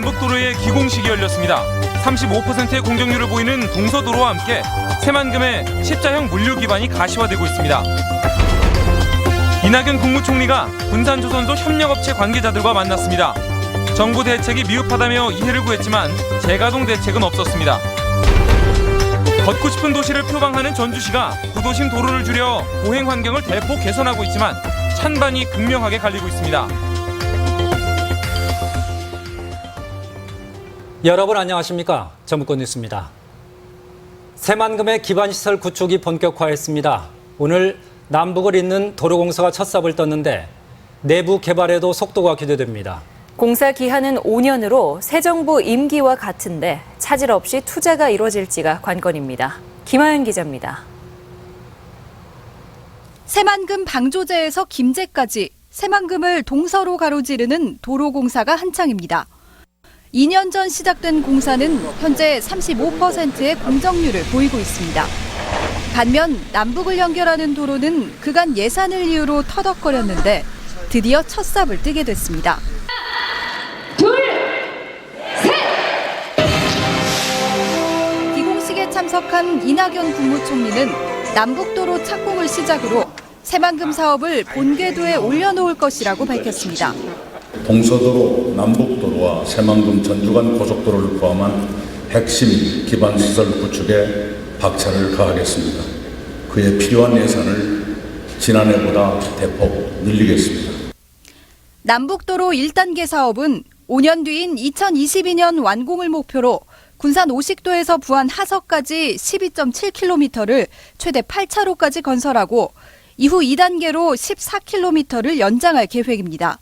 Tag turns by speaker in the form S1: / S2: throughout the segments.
S1: 남북도로의 기공식이 열렸습니다. 35%의 공정률을 보이는 동서도로와 함께 새만금의 십자형 물류 기반이 가시화되고 있습니다. 이낙연 국무총리가 군산조선소 협력업체 관계자들과 만났습니다. 정부 대책이 미흡하다며 이해를 구했지만 재가동 대책은 없었습니다. 걷고 싶은 도시를 표방하는 전주시가 구도심 도로를 줄여 보행 환경을 대폭 개선하고 있지만 찬반이 극명하게 갈리고 있습니다.
S2: 여러분 안녕하십니까? 전문권 뉴스입니다. 새만금의 기반시설 구축이 본격화했습니다. 오늘 남북을 잇는 도로공사가 첫삽을 떴는데 내부 개발에도 속도가 기대됩니다.
S3: 공사 기한은 5년으로 새 정부 임기와 같은데 차질 없이 투자가 이루어질지가 관건입니다. 김하연 기자입니다.
S4: 새만금 방조제에서 김제까지 새만금을 동서로 가로지르는 도로공사가 한창입니다. 2년 전 시작된 공사는 현재 35%의 공정률을 보이고 있습니다. 반면 남북을 연결하는 도로는 그간 예산을 이유로 터덕거렸는데 드디어 첫 삽을 뜨게 됐습니다. 둘, 셋! 기공식에 참석한 이낙연 국무총리는 남북도로 착공을 시작으로 새만금 사업을 본궤도에 올려놓을 것이라고 밝혔습니다.
S5: 동서도로, 남북도로와 새만금 전주간 고속도로를 포함한 핵심 기반시설 구축에 박차를 가하겠습니다. 그에 필요한 예산을 지난해보다 대폭 늘리겠습니다.
S4: 남북도로 1단계 사업은 5년 뒤인 2022년 완공을 목표로 군산 오식도에서 부안 하서까지 12.7km를 최대 8차로까지 건설하고 이후 2단계로 14km를 연장할 계획입니다.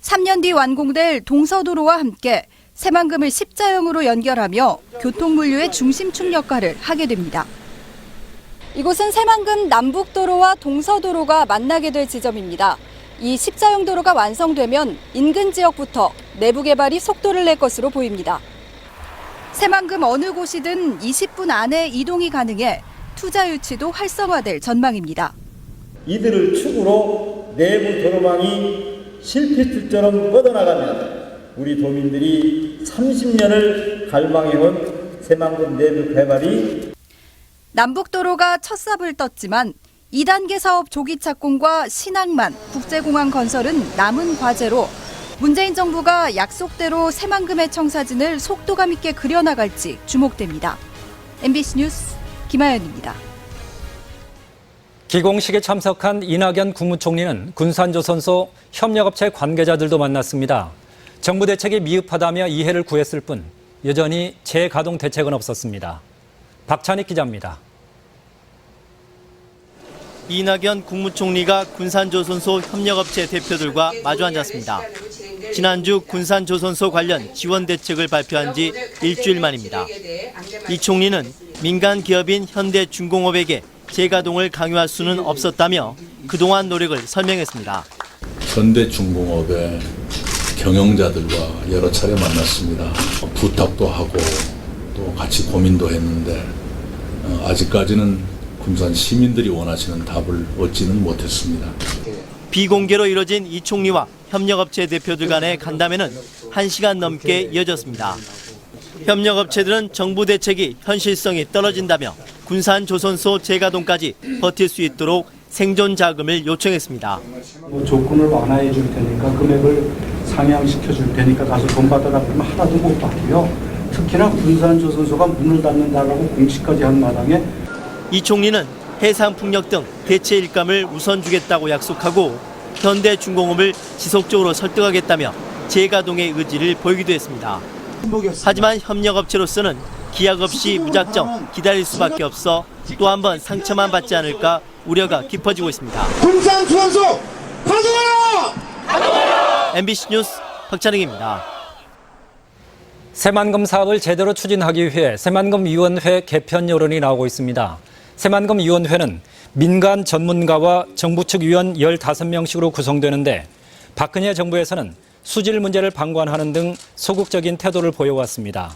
S4: 3년 뒤 완공될 동서도로와 함께 새만금을 십자형으로 연결하며 교통물류의 중심축 역할을 하게 됩니다. 이곳은 새만금 남북도로와 동서도로가 만나게 될 지점입니다. 이 십자형 도로가 완성되면 인근 지역부터 내부 개발이 속도를 낼 것으로 보입니다. 새만금 어느 곳이든 20분 안에 이동이 가능해 투자 유치도 활성화될 전망입니다.
S6: 이들을 축으로 내부 도로망이 실패줄처럼 뻗어나가며 우리 도민들이 30년을 갈망해온 새만금 내부 개발이
S4: 남북도로가 첫삽을 떴지만 2단계 사업 조기 착공과 신항만 국제공항 건설은 남은 과제로 문재인 정부가 약속대로 새만금의 청사진을 속도감 있게 그려나갈지 주목됩니다. MBC 뉴스 김하연입니다.
S2: 기공식에 참석한 이낙연 국무총리는 군산조선소 협력업체 관계자들도 만났습니다. 정부 대책이 미흡하다며 이해를 구했을 뿐 여전히 재가동 대책은 없었습니다. 박찬익 기자입니다.
S1: 이낙연 국무총리가 군산조선소 협력업체 대표들과 마주 앉았습니다. 지난주 군산조선소 관련 지원 대책을 발표한 지 일주일 만입니다. 이 총리는 민간 기업인 현대중공업에게 재가동을 강요할 수는 없었다며 그동안 노력을 설명했습니다.
S5: 현대중공업의 경영자들과 여러 차례 만났습니다. 부탁도 하고 또 같이 고민도 했는데 어, 아직까지는 군산 시민들이 원하시는 답을 얻지는 못했습니다.
S1: 비공개로 이뤄진 이 총리와 협력업체 대표들 간의 간담회는 1시간 넘게 이어졌습니다. 협력업체들은 정부 대책이 현실성이 떨어진다며 군산 조선소 재가동까지 버틸 수 있도록 생존 자금을 요청했습니다.
S7: 뭐 조건을 완화해 줄 테니까 금액을 상향시켜 줄 테니까 가서 돈 받아라 그러면 하나도 못 받고요. 특히나 군산 조선소가 문을 닫는다라고 공식까지 한 마당에
S1: 이 총리는 해상풍력 등 대체 일감을 우선 주겠다고 약속하고 현대중공업을 지속적으로 설득하겠다며 재가동의 의지를 보이기도 했습니다. 하지만 협력업체로서는 기약 없이 무작정 기다릴 수밖에 없어 또 한 번 상처만 받지 않을까 우려가 깊어지고 있습니다. 군산 주원수 가동하라! MBC 뉴스 박찬익입니다.
S2: 새만금 사업을 제대로 추진하기 위해 새만금위원회 개편 여론이 나오고 있습니다. 새만금위원회는 민간 전문가와 정부 측 위원 15명씩으로 구성되는데 박근혜 정부에서는 수질 문제를 방관하는 등 소극적인 태도를 보여왔습니다.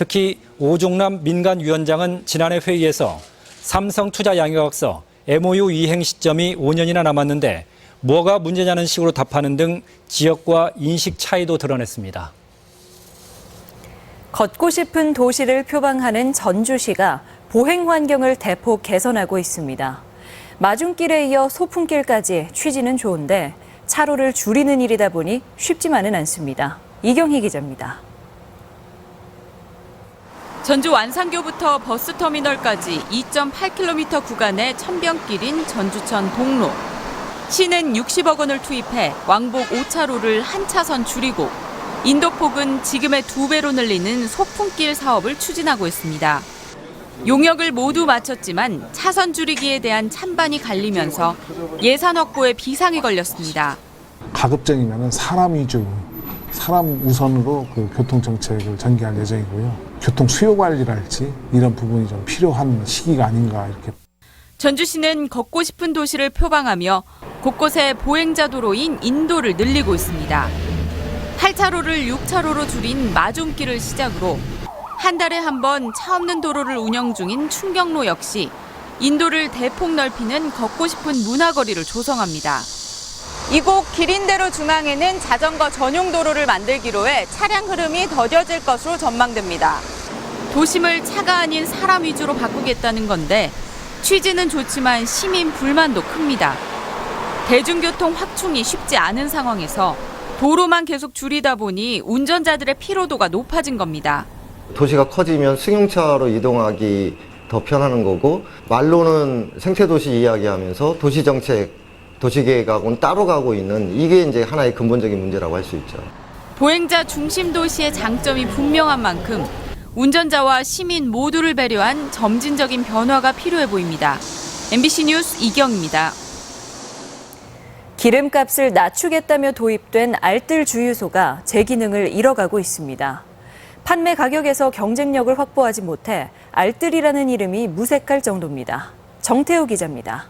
S2: 특히 오종남 민간위원장은 지난해 회의에서 삼성투자 양해각서 MOU 이행 시점이 5년이나 남았는데 뭐가 문제냐는 식으로 답하는 등 지역과 인식 차이도 드러냈습니다.
S3: 걷고 싶은 도시를 표방하는 전주시가 보행 환경을 대폭 개선하고 있습니다. 마중길에 이어 소풍길까지 취지는 좋은데 차로를 줄이는 일이다 보니 쉽지만은 않습니다. 이경희 기자입니다.
S4: 전주 완산교부터 버스터미널까지 2.8km 구간의 천병길인 전주천 동로. 시는 60억 원을 투입해 왕복 5차로를 한 차선 줄이고 인도폭은 지금의 두 배로 늘리는 소풍길 사업을 추진하고 있습니다. 용역을 모두 마쳤지만 차선 줄이기에 대한 찬반이 갈리면서 예산 확보에 비상이 걸렸습니다.
S8: 가급적이면 사람 위주, 사람 우선으로 그 교통 정책을 전개할 예정이고요. 교통 수요 관리랄지 이런 부분이 좀 필요한 시기가 아닌가 이렇게.
S4: 전주시는 걷고 싶은 도시를 표방하며 곳곳에 보행자 도로인 인도를 늘리고 있습니다. 8차로를 6차로로 줄인 마중길을 시작으로 한 달에 한 번 차 없는 도로를 운영 중인 충경로 역시 인도를 대폭 넓히는 걷고 싶은 문화거리를 조성합니다.
S9: 이곳 기린대로 중앙에는 자전거 전용 도로를 만들기로 해 차량 흐름이 더뎌질 것으로 전망됩니다.
S4: 도심을 차가 아닌 사람 위주로 바꾸겠다는 건데 취지는 좋지만 시민 불만도 큽니다. 대중교통 확충이 쉽지 않은 상황에서 도로만 계속 줄이다 보니 운전자들의 피로도가 높아진 겁니다.
S10: 도시가 커지면 승용차로 이동하기 더 편하는 거고 말로는 생태도시 이야기하면서 도시정책 도시계획하고는 따로 가고 있는 이게 이제 하나의 근본적인 문제라고 할 수 있죠.
S4: 보행자 중심 도시의 장점이 분명한 만큼 운전자와 시민 모두를 배려한 점진적인 변화가 필요해 보입니다. MBC 뉴스 이경입니다.
S3: 기름값을 낮추겠다며 도입된 알뜰 주유소가 제 기능을 잃어가고 있습니다. 판매 가격에서 경쟁력을 확보하지 못해 알뜰이라는 이름이 무색할 정도입니다. 정태우 기자입니다.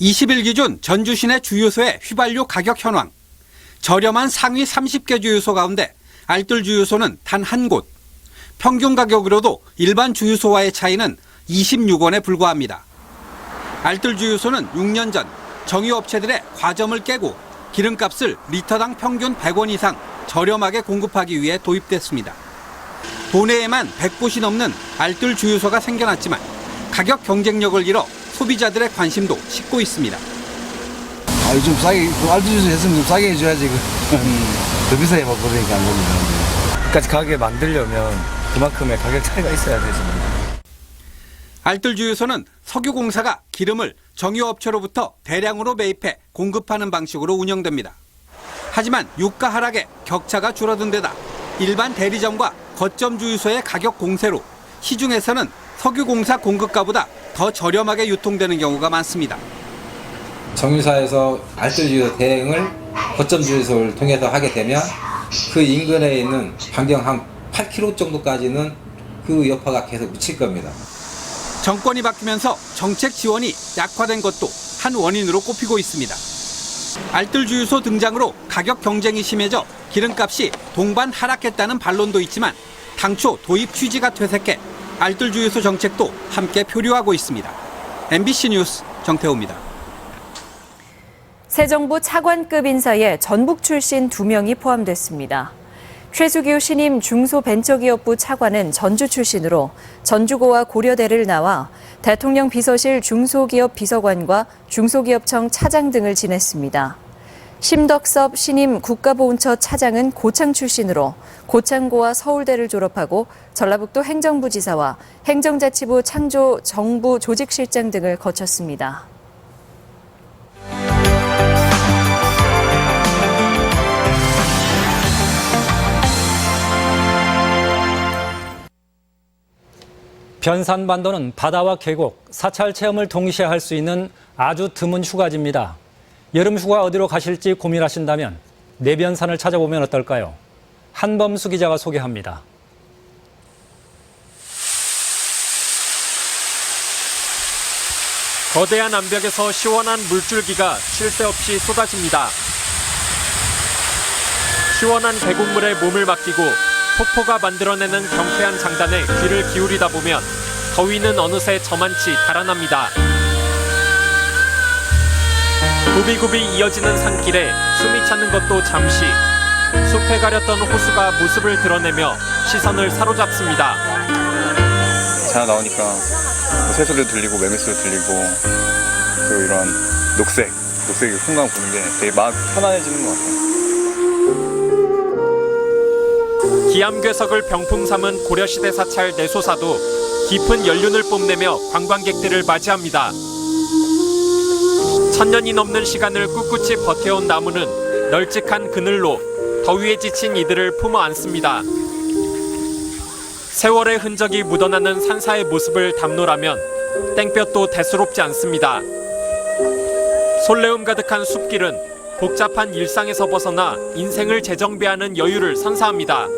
S11: 20일 기준 전주 시내 주유소의 휘발유 가격 현황. 저렴한 상위 30개 주유소 가운데 알뜰 주유소는 단 한 곳. 평균 가격으로도 일반 주유소와의 차이는 26원에 불과합니다. 알뜰 주유소는 6년 전 정유업체들의 과점을 깨고 기름값을 리터당 평균 100원 이상 저렴하게 공급하기 위해 도입됐습니다. 도내에만 100곳이 넘는 알뜰 주유소가 생겨났지만 가격 경쟁력을 잃어 소비자들의 관심도 식고 있습니다.
S12: 아, 좀 싸게, 그 알뜰주 했으면 좀 싸게 해줘야지. 그. 더 비싸게 막 그러니까 안 됩니다. 끝까지 가게 만들려면 그만큼의 가격 차이가 있어야 되지.
S11: 알뜰주유소는 석유공사가 기름을 정유업체로부터 대량으로 매입해 공급하는 방식으로 운영됩니다. 하지만 유가 하락에 격차가 줄어든 데다 일반 대리점과 거점 주유소의 가격 공세로 시중에서는 석유공사 공급가보다 더 저렴하게 유통되는 경우가 많습니다.
S13: 정유사에서 알뜰주유 대행을 거점 주유소를 통해서 하게 되면 그 인근에 있는 반경 한 8km 정도까지는 그 여파가 계속 미칠 겁니다.
S11: 정권이 바뀌면서 정책 지원이 약화된 것도 한 원인으로 꼽히고 있습니다. 알뜰주유소 등장으로 가격 경쟁이 심해져 기름값이 동반 하락했다는 반론도 있지만 당초 도입 취지가 퇴색해 알뜰 주유소 정책도 함께 표류하고 있습니다. MBC 뉴스 정태호입니다.
S3: 새 정부 차관급 인사에 전북 출신 2명이 포함됐습니다. 최수규 신임 중소벤처기업부 차관은 전주 출신으로 전주고와 고려대를 나와 대통령 비서실 중소기업 비서관과 중소기업청 차장 등을 지냈습니다. 심덕섭 신임 국가보훈처 차장은 고창 출신으로 고창고와 서울대를 졸업하고 전라북도 행정부지사와 행정자치부 창조 정부 조직실장 등을 거쳤습니다.
S2: 변산반도는 바다와 계곡, 사찰 체험을 동시에 할 수 있는 아주 드문 휴가지입니다. 여름 휴가 어디로 가실지 고민하신다면 내변산을 찾아보면 어떨까요? 한범수 기자가 소개합니다.
S14: 거대한 암벽에서 시원한 물줄기가 쉴 새 없이 쏟아집니다. 시원한 계곡물에 몸을 맡기고 폭포가 만들어내는 경쾌한 장단에 귀를 기울이다 보면 더위는 어느새 저만치 달아납니다. 굽이굽이 이어지는 산길에 숨이 차는 것도 잠시 숲에 가렸던 호수가 모습을 드러내며 시선을 사로잡습니다.
S15: 잘 나오니까 뭐 새소리 들리고 매미소리 들리고 그리고 이런 녹색 녹색이 풍광 보는 게 되게 마음 편안해지는 것
S14: 같아요. 기암괴석을 병풍 삼은 고려시대 사찰 내소사도 깊은 연륜을 뽐내며 관광객들을 맞이합니다. 천년이 넘는 시간을 꿋꿋이 버텨온 나무는 널찍한 그늘로 더위에 지친 이들을 품어 안습니다. 세월의 흔적이 묻어나는 산사의 모습을 담노라면 땡볕도 대수롭지 않습니다. 솔레움 가득한 숲길은 복잡한 일상에서 벗어나 인생을 재정비하는 여유를 선사합니다.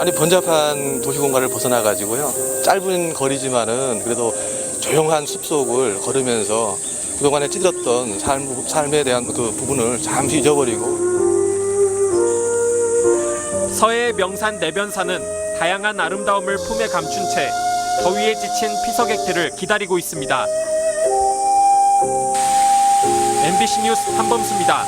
S16: 아니 번잡한 도시 공간을 벗어나 가지고요. 짧은 거리지만은 그래도 조용한 숲속을 걸으면서 그동안에 찔었던 삶, 삶에 대한 그 부분을 잠시 잊어버리고
S14: 서해의 명산 내변산은 다양한 아름다움을 품에 감춘 채 더위에 지친 피서객들을 기다리고 있습니다. MBC 뉴스 한범수입니다.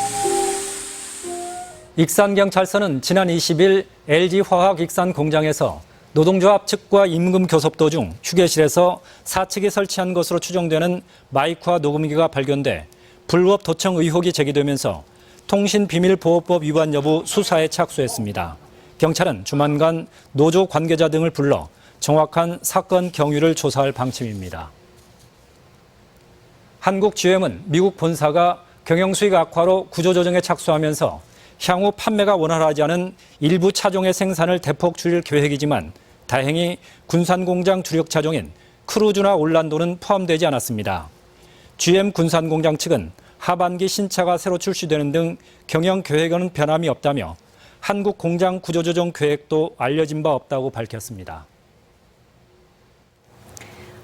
S2: 익산경찰서는 지난 20일 LG화학 익산 공장에서 노동조합 측과 임금 교섭도 중 휴게실에서 사측이 설치한 것으로 추정되는 마이크와 녹음기가 발견돼 불법 도청 의혹이 제기되면서 통신비밀보호법 위반 여부 수사에 착수했습니다. 경찰은 주만간 노조 관계자 등을 불러 정확한 사건 경위를 조사할 방침입니다. 한국GM은 미국 본사가 경영 수익 악화로 구조조정에 착수하면서 향후 판매가 원활하지 않은 일부 차종의 생산을 대폭 줄일 계획이지만 다행히 군산공장 주력 차종인 크루즈나 올란도는 포함되지 않았습니다. GM 군산공장 측은 하반기 신차가 새로 출시되는 등 경영 계획은 변함이 없다며 한국 공장 구조조정 계획도 알려진 바 없다고 밝혔습니다.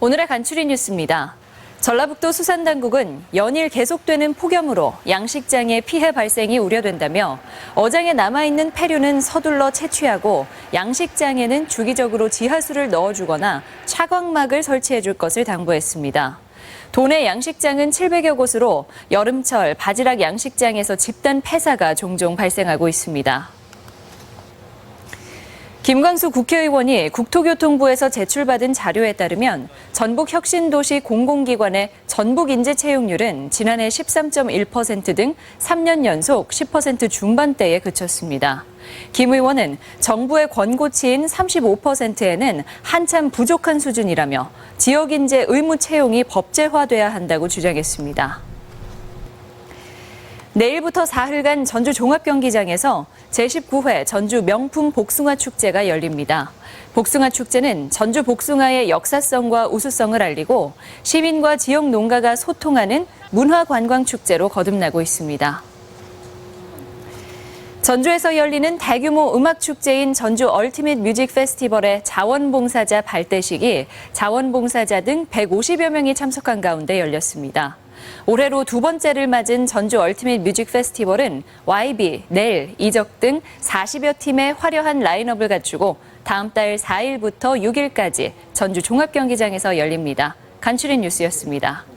S3: 오늘의 간추린 뉴스입니다. 전라북도 수산당국은 연일 계속되는 폭염으로 양식장의 피해 발생이 우려된다며 어장에 남아있는 폐류는 서둘러 채취하고 양식장에는 주기적으로 지하수를 넣어주거나 차광막을 설치해줄 것을 당부했습니다. 도내 양식장은 700여 곳으로 여름철 바지락 양식장에서 집단 폐사가 종종 발생하고 있습니다. 김광수 국회의원이 국토교통부에서 제출받은 자료에 따르면 전북 혁신도시 공공기관의 전북 인재 채용률은 지난해 13.1%등 3년 연속 10% 중반대에 그쳤습니다. 김 의원은 정부의 권고치인 35%에는 한참 부족한 수준이라며 지역 인재 의무 채용이 법제화돼야 한다고 주장했습니다. 내일부터 사흘간 전주 종합경기장에서 제19회 전주 명품 복숭아 축제가 열립니다. 복숭아 축제는 전주 복숭아의 역사성과 우수성을 알리고 시민과 지역 농가가 소통하는 문화 관광 축제로 거듭나고 있습니다. 전주에서 열리는 대규모 음악 축제인 전주 얼티밋 뮤직 페스티벌의 자원봉사자 발대식이 자원봉사자 등 150여 명이 참석한 가운데 열렸습니다. 올해로 두 번째를 맞은 전주 얼티밋 뮤직 페스티벌은 YB, 넬, 이적 등 40여 팀의 화려한 라인업을 갖추고 다음 달 4일부터 6일까지 전주 종합경기장에서 열립니다. 간추린 뉴스였습니다.